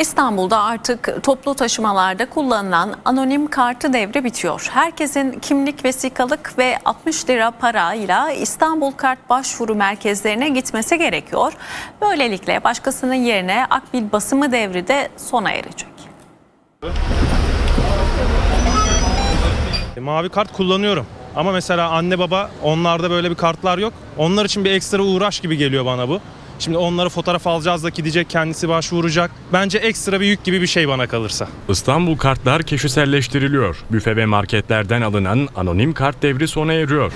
İstanbul'da artık toplu taşımalarda kullanılan anonim kartı devri bitiyor. Herkesin kimlik vesikalık ve 60 lira parayla İstanbul Kart başvuru merkezlerine gitmesi gerekiyor. Böylelikle başkasının yerine akbil basımı devri de sona erecek. E, Mavi kart kullanıyorum. Ama mesela anne baba onlarda böyle bir kartlar yok. Onlar için bir ekstra uğraş gibi geliyor bana bu. Şimdi onlara fotoğraf alacağız da gidecek kendisi başvuracak. Bence ekstra bir yük gibi bir şey bana kalırsa. İstanbul kartlar kişiselleştiriliyor. Büfe ve marketlerden alınan anonim kart devri sona eriyor.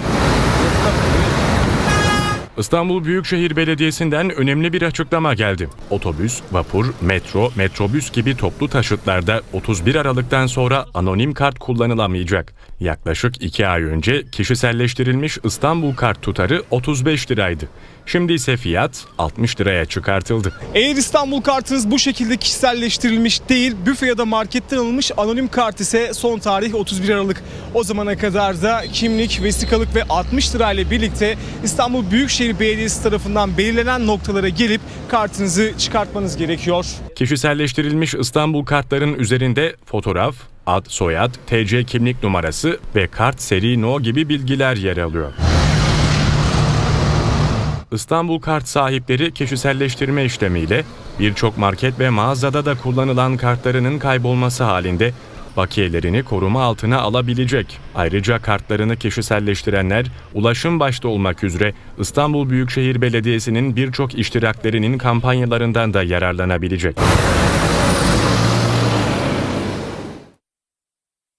İstanbul Büyükşehir Belediyesi'nden önemli bir açıklama geldi. Otobüs, vapur, metro, metrobüs gibi toplu taşıtlarda 31 Aralık'tan sonra anonim kart kullanılamayacak. Yaklaşık 2 ay önce kişiselleştirilmiş İstanbul kart tutarı 35 liraydı. Şimdi ise fiyat 60 liraya çıkartıldı. Eğer İstanbul kartınız bu şekilde kişiselleştirilmiş değil, büfe ya da marketten alınmış anonim kart ise son tarih 31 Aralık. O zamana kadar da kimlik, vesikalık ve 60 lirayla birlikte İstanbul Büyükşehir Belediyesi tarafından belirlenen noktalara gelip kartınızı çıkartmanız gerekiyor. Kişiselleştirilmiş İstanbul kartların üzerinde fotoğraf, ad, soyad, TC kimlik numarası ve kart seri no gibi bilgiler yer alıyor. İstanbul kart sahipleri kişiselleştirme işlemiyle birçok market ve mağazada da kullanılan kartlarının kaybolması halinde bakiyelerini koruma altına alabilecek. Ayrıca kartlarını kişiselleştirenler ulaşım başta olmak üzere İstanbul Büyükşehir Belediyesi'nin birçok iştiraklerinin kampanyalarından da yararlanabilecek.